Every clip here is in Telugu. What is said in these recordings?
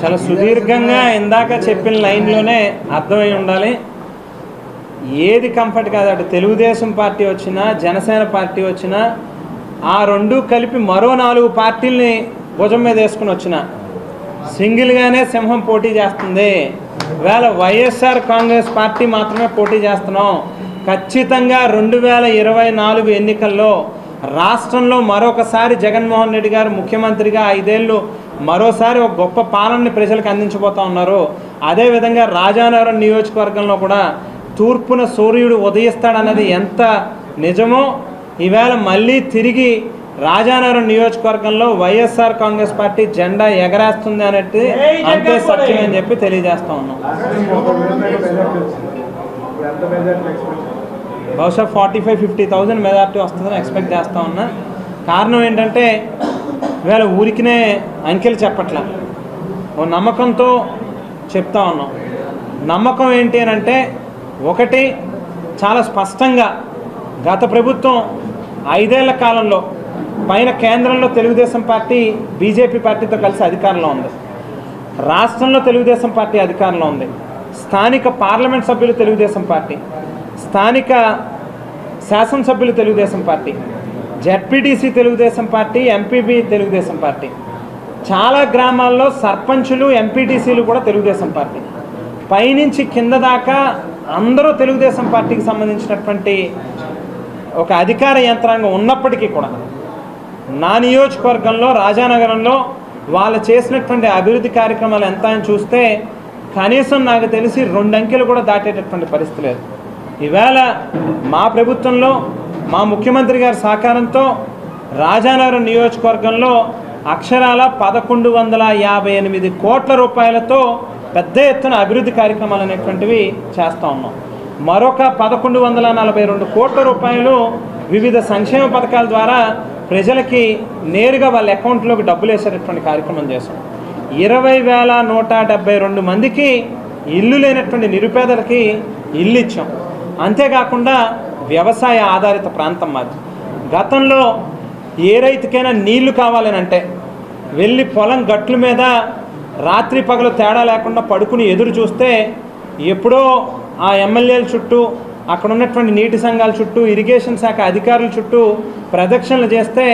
చాలా సుదీర్ఘంగా ఇందాక చెప్పిన లైన్లోనే అర్థమై ఉండాలి. ఏది కంఫర్ట్ కాదు అటు తెలుగుదేశం పార్టీ వచ్చినా జనసేన పార్టీ వచ్చినా ఆ రెండు కలిపి మరో నాలుగు పార్టీల్ని భుజం మీద వేసుకుని వచ్చిన సింగిల్గానే సింహం పోటీ చేస్తుంది. వేళ వైఎస్ఆర్ కాంగ్రెస్ పార్టీ మాత్రమే పోటీ చేస్తున్నాం. ఖచ్చితంగా రెండు వేల ఇరవై నాలుగు ఎన్నికల్లో రాష్ట్రంలో మరొకసారి జగన్మోహన్ రెడ్డి గారు ముఖ్యమంత్రిగా ఐదేళ్ళు మరోసారి ఒక గొప్ప పాలనని ప్రజలకు అందించబోతా ఉన్నారు. అదేవిధంగా రాజానగరం నియోజకవర్గంలో కూడా తూర్పున సూర్యుడు ఉదయిస్తాడన్నది ఎంత నిజమో ఈవేళ మళ్ళీ తిరిగి రాజానగరం నియోజకవర్గంలో వైఎస్ఆర్ కాంగ్రెస్ పార్టీ జెండా ఎగరేస్తుంది అనేది అంతే సత్యం అని చెప్పి తెలియజేస్తా ఉన్నాం. బహుశా forty five fifty thousand majority వస్తుందని ఎక్స్పెక్ట్ చేస్తా ఉన్నా. కారణం ఏంటంటే వేళ ఊరికినే అంకెలు చెప్పట్లా. ఓ నమ్మకంతో చెప్తా ఉన్నాం. నమ్మకం ఏంటి అని అంటే ఒకటి చాలా స్పష్టంగా గత ప్రభుత్వం ఐదేళ్ళ కాలంలో పైన కేంద్రంలో తెలుగుదేశం పార్టీ బీజేపీ పార్టీతో కలిసి అధికారంలో ఉంది. రాష్ట్రంలో తెలుగుదేశం పార్టీ అధికారంలో ఉంది. స్థానిక పార్లమెంట్ సభ్యులు తెలుగుదేశం పార్టీ. స్థానిక శాసనసభ్యులు Telugu Desam party. ZPTC Telugu Desam party MPB Telugu Desam party. చాలా గ్రామాల్లో సర్పంచులు ఎంపీటీసీలు కూడా తెలుగుదేశం పార్టీ. పైనుంచి కింద దాకా అందరూ తెలుగుదేశం పార్టీకి సంబంధించినటువంటి ఒక అధికార యంత్రాంగం ఉన్నప్పటికీ కూడా నా నియోజకవర్గంలో రాజానగరంలో వాళ్ళు చేసినటువంటి అభివృద్ధి కార్యక్రమాలు ఎంత అని చూస్తే కనీసం నాకు తెలిసి రెండు అంకెలు కూడా దాటేటటువంటి పరిస్థితి లేదు. ఈవేళ మా ప్రభుత్వంలో మా ముఖ్యమంత్రి గారి సహకారంతో రాజానగరం నియోజకవర్గంలో అక్షరాల పదకొండు వందల యాభై ఎనిమిది కోట్ల రూపాయలతో పెద్ద ఎత్తున అభివృద్ధి కార్యక్రమాలు అనేటువంటివి చేస్తూ ఉన్నాం. మరొక పదకొండు వందల నలభై రెండు కోట్ల రూపాయలు వివిధ సంక్షేమ పథకాల ద్వారా ప్రజలకి నేరుగా వాళ్ళ అకౌంట్లోకి డబ్బులు వేసేటటువంటి కార్యక్రమం చేశాం. ఇరవై వేల నూట డెబ్బై రెండు మందికి ఇల్లు లేనటువంటి నిరుపేదలకి ఇల్లు ఇచ్చాం. అంతేకాకుండా వ్యవసాయ ఆధారిత ప్రాంతం మాది. గతంలో ఏ రైతుకైనా నీళ్ళు కావాలని అంటే వెళ్ళి పొలం గట్ల మీద రాత్రి పగలు తేడా లేకుండా పడుకుని ఎదురు చూస్తే ఎప్పుడో ఆ ఎమ్మెల్యేల చుట్టూ అక్కడ ఉన్నటువంటి నీటి సంఘాల చుట్టూ ఇరిగేషన్ శాఖ అధికారుల చుట్టూ ప్రదక్షిణలు చేస్తే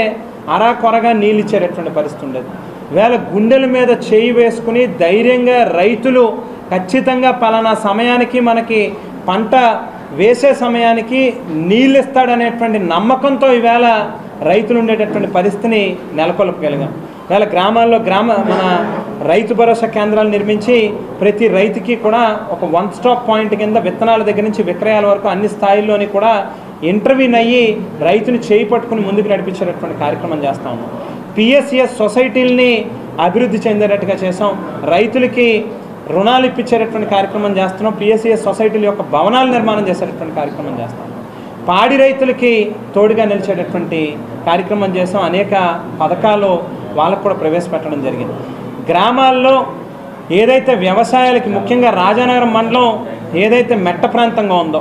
అరా కొరగా నీళ్ళు ఇచ్చేటటువంటి పరిస్థితి ఉండేది. వేళ గుండెల మీద చేయి వేసుకుని ధైర్యంగా రైతులు ఖచ్చితంగా పలానా సమయానికి మనకి పంట వేసే సమయానికి నీళ్ళు ఇస్తాడనేటువంటి నమ్మకంతో ఈవేళ రైతులు ఉండేటటువంటి పరిస్థితిని నెలకొల్పగలిగాం. వేళ గ్రామాల్లో గ్రామ మన రైతు భరోసా కేంద్రాలు నిర్మించి ప్రతి రైతుకి కూడా ఒక వన్ స్టాప్ పాయింట్ కింద విత్తనాల దగ్గర నుంచి విక్రయాల వరకు అన్ని స్థాయిల్లోని కూడా ఇంటర్వ్యూన్ అయ్యి రైతుని చేయి పట్టుకుని ముందుకు నడిపించేటటువంటి కార్యక్రమం చేస్తాము పిఎస్సిఎస్ సొసైటీల్ని అభివృద్ధి చెందేటట్టుగా చేసాం రైతులకి రుణాలు ఇప్పించేటటువంటి కార్యక్రమం చేస్తున్నాం. పిఎస్సిఎస్ సొసైటీల యొక్క భవనాల నిర్మాణం చేసేటటువంటి కార్యక్రమం చేస్తాం పాడి రైతులకి తోడుగా నిలిచేటటువంటి కార్యక్రమం చేసాం. అనేక పథకాలు వాళ్ళకు కూడా ప్రవేశపెట్టడం జరిగింది. గ్రామాల్లో ఏదైతే వ్యవసాయాలకి ముఖ్యంగా రాజానగరం మండలం ఏదైతే మెట్ట ప్రాంతంగా ఉందో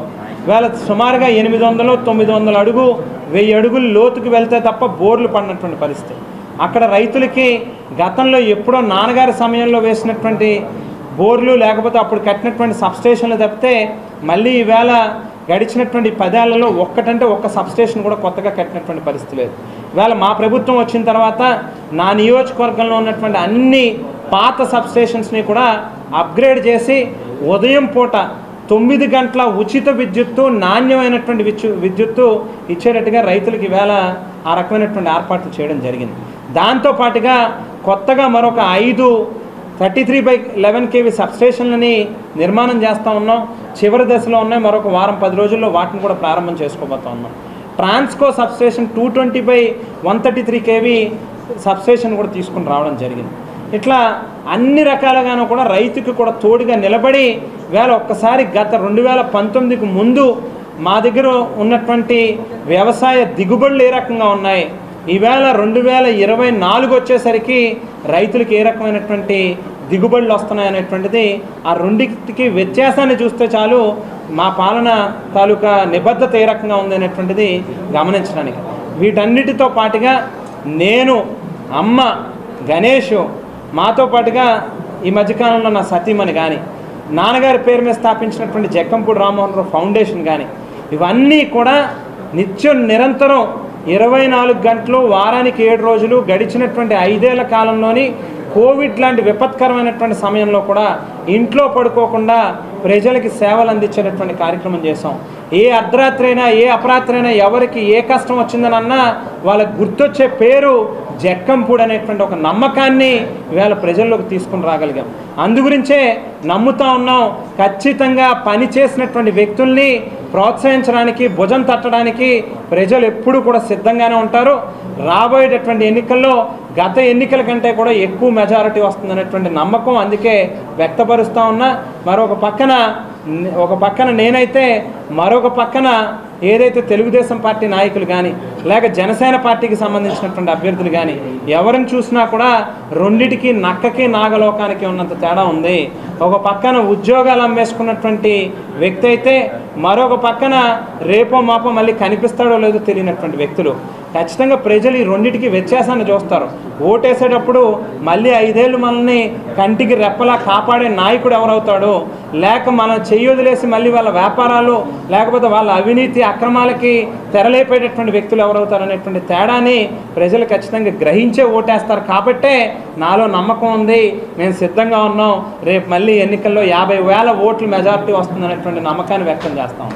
వేళ సుమారుగా ఎనిమిది వందలు తొమ్మిది వందల అడుగు వెయ్యి అడుగులు లోతుకు వెళ్తే తప్ప బోర్లు పడినటువంటి పరిస్థితి. అక్కడ రైతులకి గతంలో ఎప్పుడో నాన్నగారి సమయంలో వేసినటువంటి బోర్లు లేకపోతే అప్పుడు కట్టినటువంటి సబ్స్టేషన్లు తప్పితే మళ్ళీ ఈవేళ గడిచినటువంటి పదేళ్ళలో ఒక్కటంటే ఒక్క సబ్స్టేషన్ కూడా కొత్తగా కట్టినటువంటి పరిస్థితి లేదు. ఇవాళ మా ప్రభుత్వం వచ్చిన తర్వాత నా నియోజకవర్గంలో ఉన్నటువంటి అన్ని పాత సబ్స్టేషన్స్ని కూడా అప్గ్రేడ్ చేసి ఉదయం పూట తొమ్మిది గంటల ఉచిత విద్యుత్తు నాణ్యమైనటువంటి విద్యు విద్యుత్తు ఇచ్చేటట్టుగా రైతులకు ఈవేళ ఆ రకమైనటువంటి ఏర్పాట్లు చేయడం జరిగింది. దాంతోపాటుగా కొత్తగా మరొక ఐదు thirty three by eleven KV సబ్స్టేషన్లని నిర్మాణం చేస్తూ ఉన్నాం. చివరి దశలో ఉన్నాయి. మరొక వారం పది రోజుల్లో వాటిని కూడా ప్రారంభం చేసుకోబోతా ఉన్నాం. Transco substation two twenty by one thirty three KV substation కూడా తీసుకుని రావడం జరిగింది. ఇట్లా అన్ని రకాలుగాను కూడా రైతుకి కూడా తోడుగా నిలబడి వేళ ఒక్కసారి గత రెండు వేల పంతొమ్మిదికి ముందు మా దగ్గర ఉన్నటువంటి వ్యవసాయ దిగుబడులు ఏ రకంగా ఉన్నాయి? ఈవేళ రెండు వేల ఇరవై నాలుగు వచ్చేసరికి రైతులకు ఏ రకమైనటువంటి దిగుబడులు వస్తున్నాయి అనేటువంటిది ఆ రెండింటికి వ్యత్యాసాన్ని చూస్తే చాలు మా పాలన తాలూకా నిబద్ధత ఏ రకంగా ఉంది అనేటువంటిది గమనించడానికి. వీటన్నిటితో పాటుగా నేను అమ్మ గణేష్ మాతో పాటుగా ఈ మధ్యకాలంలో నా సతీమణి కానీ నాన్నగారి పేరు మీద స్థాపించినటువంటి జక్కంపూడి రామ్మోహన్ రావు ఫౌండేషన్ కానీ ఇవన్నీ కూడా నిత్యం నిరంతరం ఇరవై నాలుగు గంటలు వారానికి ఏడు రోజులు గడిచినటువంటి ఐదేళ్ళ కాలంలోని కోవిడ్ లాంటి విపత్కరమైనటువంటి సమయంలో కూడా ఇంట్లో పడుకోకుండా ప్రజలకి సేవలు అందించేటటువంటి కార్యక్రమం చేసాం ఏ అర్ధరాత్రి అయినా ఏ అపరాత్రి అయినా ఎవరికి ఏ కష్టం వచ్చిందనన్నా వాళ్ళకు వాళ్ళకి గుర్తొచ్చే పేరు జక్కంపూడి అనేటువంటి ఒక నమ్మకాన్ని ఇవాళ ప్రజల్లోకి తీసుకుని రాగలిగాం. అందుగురించే నమ్ముతా ఉన్నాం ఖచ్చితంగా పని చేసినటువంటి వ్యక్తుల్ని ప్రోత్సహించడానికి భుజం తట్టడానికి ప్రజలు ఎప్పుడూ కూడా సిద్ధంగానే ఉంటారు. రాబోయేటటువంటి ఎన్నికల్లో గత ఎన్నికల కంటే కూడా ఎక్కువ మెజారిటీ వస్తుందనేటువంటి నమ్మకం అందుకే వ్యక్తపరుస్తూ ఉన్నా. మరొక పక్కన ఒక పక్కన నేనైతే మరొక పక్కన ఏదైతే తెలుగుదేశం పార్టీ నాయకులు కానీ లేక జనసేన పార్టీకి సంబంధించినటువంటి అభ్యర్థులు కానీ ఎవరిని చూసినా కూడా రెండిటికి నక్కకి నాగలోకానికి ఉన్నంత తేడా ఉంది. ఒక పక్కన ఉద్యోగాలు అమ్మేసుకున్నటువంటి వ్యక్తి అయితే మరొక పక్కన రేపో మాపో మళ్ళీ కనిపిస్తాడో లేదో తెలియనటువంటి వ్యక్తులు. ఖచ్చితంగా ప్రజలు ఈ రెండింటికి వ్యత్యాసాన్ని చూస్తారు. ఓటేసేటప్పుడు మళ్ళీ ఐదేళ్ళు మనల్ని కంటికి రెప్పలా కాపాడే నాయకుడు ఎవరవుతాడు? లేక మనం చెయ్యొదిలేసి మళ్ళీ వాళ్ళ వ్యాపారాలు లేకపోతే వాళ్ళ అవినీతి అక్రమాలకి తెరలేపేటటువంటి వ్యక్తులు ఎవరవుతారు అనేటువంటి తేడాని ప్రజలు ఖచ్చితంగా గ్రహించే ఓటేస్తారు. కాబట్టే నాలో నమ్మకం ఉంది. మేము సిద్ధంగా ఉన్నాం. రేపు మళ్ళీ ఎన్నికల్లో యాభై వేల ఓట్లు మెజారిటీ వస్తుందనేటువంటి నమ్మకాన్ని వ్యక్తం చేస్తాం